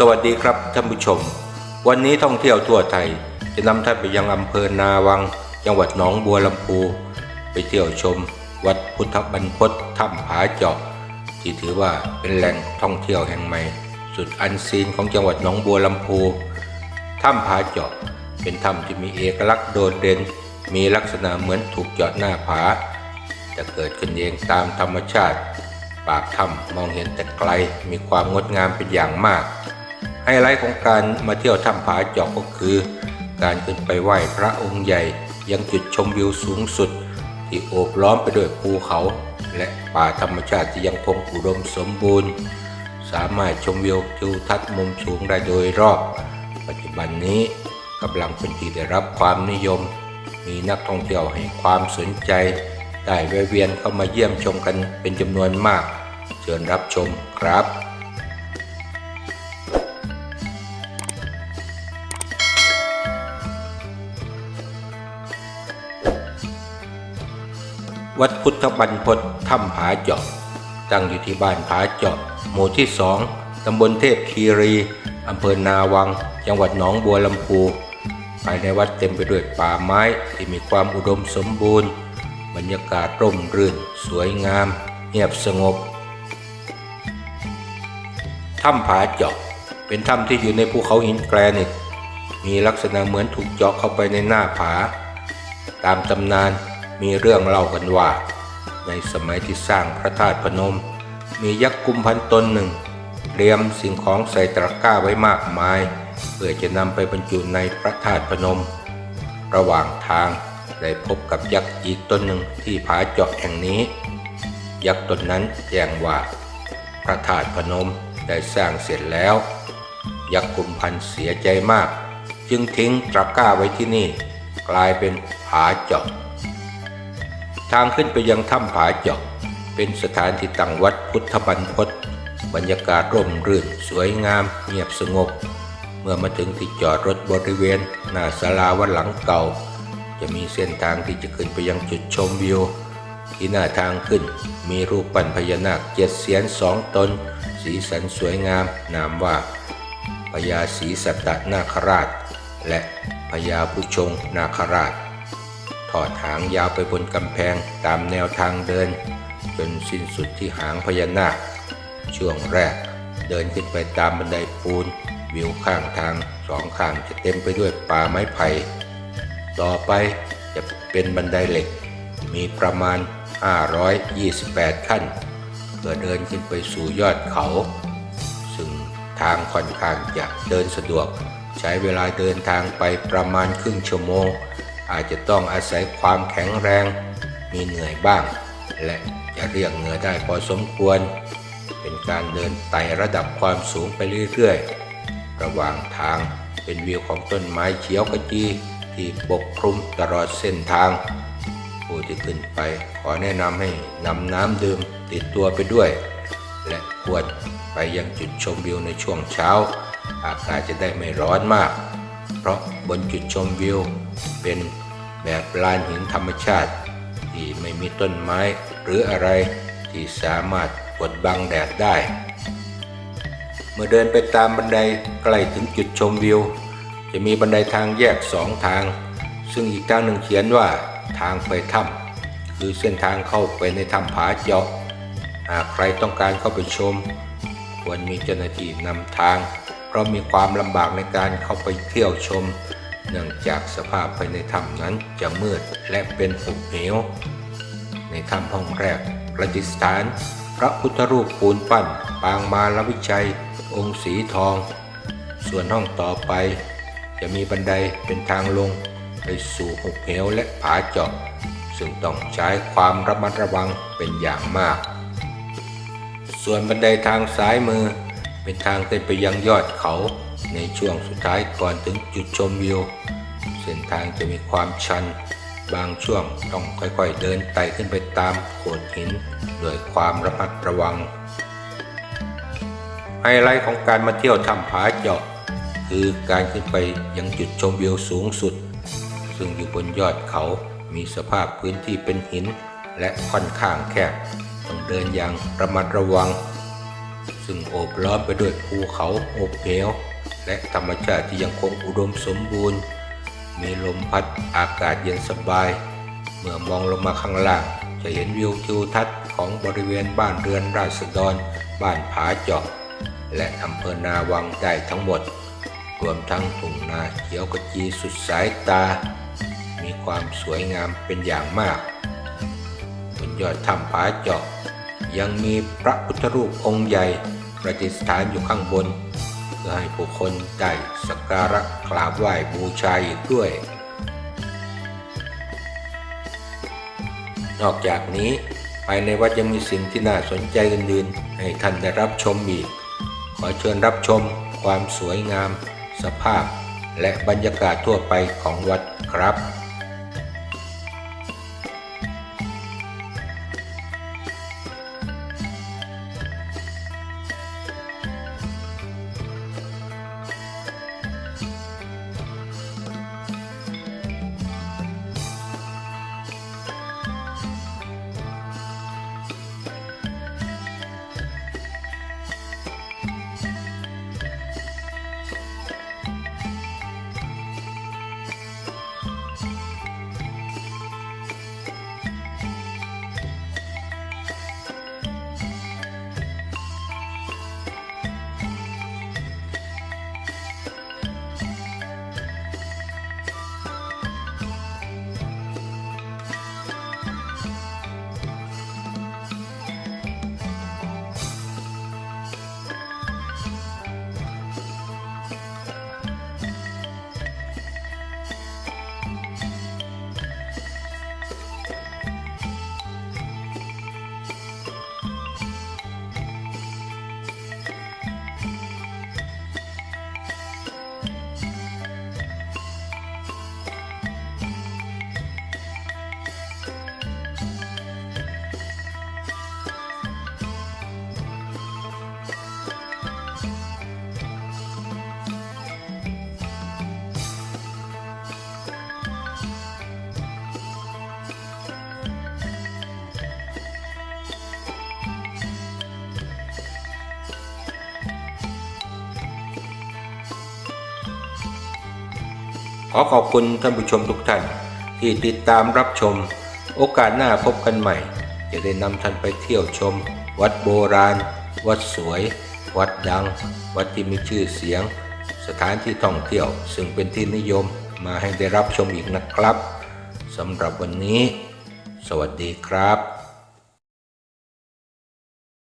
สวัสดีครับท่านผู้ชม วันนี้ท่องเที่ยวทั่วไทย จะนำท่านไปยังอำเภอนาวัง จังหวัดหนองบัวลำพู ไปเที่ยวชม วัดพุทธบรรพตถ้ำผาเจาะที่ถือว่าเป็นแหล่งท่องเที่ยวแห่งใหม่ สุดอันซีนของจังหวัดหนองบัวลำพูถ้ำผาเจาะเป็นถ้ำที่มีเอกลักษณ์โดดเด่นมีลักษณะเหมือนถูกเจาะหน้าผาจะเกิดขึ้นเองตามธรรมชาติ ปากถ้ำมองเห็นแต่ไกลมีความงดงามเป็นอย่างมาก ไฮไลท์ของการมาเที่ยวถ้ำผาจอกก็คือ การขึ้นไปไหว้พระองค์ใหญ่ ยังจุดชมวิวสูงสุด ที่โอบล้อมไปด้วยภูเขา และป่าธรรมชาติที่ยังคงอุดมสมบูรณ์ สามารถชมวิวทิวทัศน์มุมสูงได้โดยรอบ ปัจจุบันนี้กำลังเป็นที่ได้รับความนิยม มีนักท่องเที่ยวให้ความสนใจ ได้แวะเวียนเข้ามาเยี่ยมชมกันเป็นจำนวนมาก เชิญรับชมครับ วัดพุทธบรรพตถ้ำผาเจาะตั้งอยู่ที่บ้านผาเจาะหมู่ที่สองตำบลเทพคีรีอำเภอนาวัง จังหวัดหนองบัวลำพูภายในวัดเต็มไปด้วยป่าไม้ที่มีความอุดมสมบูรณ์ บรรยากาศร่มรื่น สวยงาม เงียบสงบถ้ำผาเจาะเป็นถ้ำที่อยู่ในภูเขาหินแกรนิตมีลักษณะเหมือนถูกเจาะเข้าไปในหน้าผา ตามตำนาน มีเรื่องเล่ากันว่า ในสมัยที่สร้างพระธาตุพนม มียักษ์กุมพันตนหนึ่งเตรียมสิ่งของใส่ตะกร้าไว้มากมาย เพื่อจะนำไปบรรจุในพระธาตุพนม ระหว่างทางได้พบกับยักษ์อีกตนหนึ่งที่ผาเจาะแห่งนี้ ยักษ์ตนนั้นแจ้งว่า พระธาตุพนมได้สร้างเสร็จแล้ว ยักษ์กุมพันเสียใจมาก จึงทิ้งตะกร้าไว้ที่นี่ กลายเป็นผาเจาะ ทางขึ้นไปยังถ้ำผาเจาะเป็นสถานที่ตั้งวัดพุทธบรรพตบรรยากาศร่มรื่น สวยงาม เงียบสงบ เมื่อมาถึงที่จอดรถบริเวณ หน้าศาลาวัดหลังเก่า จะมีเส้นทางที่จะขึ้นไปยังจุดชมวิว ที่หน้าทางขึ้น มีรูปปั้นพญานาคเจ็ดเสียนสองตน สีสันสวยงาม นามว่าพญาศรีสัตตนาคราช และพญาผู้ชงนาคราช อดหางยาวไปบนกำแพงตามแนวทางเดิน จนสิ้นสุดที่หางพญานาค ช่วงแรกเดินขึ้นไปตามบันไดปูน วิวข้างทางสองข้างจะเต็มไปด้วยป่าไม้ไผ่ ต่อไปจะเป็นบันไดเหล็ก มีประมาณ 528 ขั้นเพื่อเดินขึ้นไปสู่ยอดเขา ซึ่งทางค่อนข้างจะเดินสะดวก ใช้เวลาเดินทางไปประมาณครึ่งชั่วโมง อาจจะต้องอาศัยความแข็งแรง มีเหนื่อยบ้าง และจะเรียกเหงื่อได้พอสมควร เป็นการเดินไต่ระดับความสูงไปเรื่อยๆ ระหว่างทางเป็นวิวของต้นไม้เขียวขจีที่ปกคลุมตลอดเส้นทาง ผู้ที่ขึ้นไปขอแนะนำให้นำน้ำดื่มติดตัวไปด้วย และควรไปยังจุดชมวิวในช่วงเช้า อากาศจะได้ไม่ร้อนมาก เพราะบนจุดชมวิว เป็นแบบลานหินธรรมชาติ ที่ไม่มีต้นไม้หรืออะไรที่สามารถกดบังแดดได้ เมื่อเดินไปตามบันไดใกล้ถึงจุดชมวิว จะมีบันไดทางแยกสองทาง ซึ่งอีกทางหนึ่งเขียนว่าทางไปถ้ำคือเส้นทางเข้าไปในถ้ำผาเจาะหากใครต้องการเข้าไปชม ควรมีเจ้าหน้าที่นำทาง ราะมีความลำบากในการเข้าไปเที่ยวชม เนื่องจากสภาพภายในถ้ำนั้นจะมืดและเป็นหุบเหว ในถ้ำห้องแรกประดิษฐาน พระพุทธรูปปูนปั้น ปางมาลวิชัย องค์สีทอง ส่วนห้องต่อไป จะมีบันไดเป็นทางลง ไปสู่หุบเหวและผาเจาะซึ่งต้องใช้ความระมัดระวังเป็นอย่างมาก ส่วนบันไดทางซ้ายมือ เป็นทางขึ้นไปยังยอดเขาในช่วงสุดท้ายก่อนถึงจุดชมวิว เส้นทางจะมีความชัน บางช่วงต้องค่อยๆเดินไต่ขึ้นไปตามโขดหินด้วยความระมัดระวัง ไฮไลท์ของการมาเที่ยวถ้ำผาเจาะ คือการขึ้นไปยังจุดชมวิวสูงสุด ซึ่งอยู่บนยอดเขามีสภาพพื้นที่เป็นหิน และค่อนข้างแคบต้องเดินอย่างระมัดระวัง ซึ่งโอบล้อมไปด้วยภูเขาโอบเหวและธรรมชาติที่ยังคงอุดมสมบูรณ์ มีลมพัดอากาศเย็นสบาย เมื่อมองลงมาข้างล่าง จะเห็นวิวทิวทัศน์ของบริเวณบ้านเรือนราษฎร บ้านผาเจาะและอำเภอนาวังได้ทั้งหมด รวมทั้งทุ่งนาเขียวขจีสุดสายตา มีความสวยงามเป็นอย่างมากบนยอดถ้ำผาเจาะ ยังมีพระพุทธรูปองค์ใหญ่ประดิษฐานอยู่ข้างบน เพื่อให้ผู้คนได้สักการะกราบไหว้บูชาอีกด้วย นอกจากนี้ภายในวัดยังมีสิ่งที่น่าสนใจอื่นๆให้ท่านได้รับชมอีก ขอเชิญรับชมความสวยงาม สภาพ และบรรยากาศทั่วไปของวัดครับ ขอขอบคุณท่านผู้ชมทุกท่าน ที่ติดตามรับชม โอกาสหน้าพบกันใหม่ จะได้นำท่านไปเที่ยวชม วัดโบราณ วัดสวย วัดดัง วัดที่มีชื่อเสียง สถานที่ท่องเที่ยว ซึ่งเป็นที่นิยมมาให้ได้รับชมอีกนะครับสำหรับวันนี้ สวัสดีครับ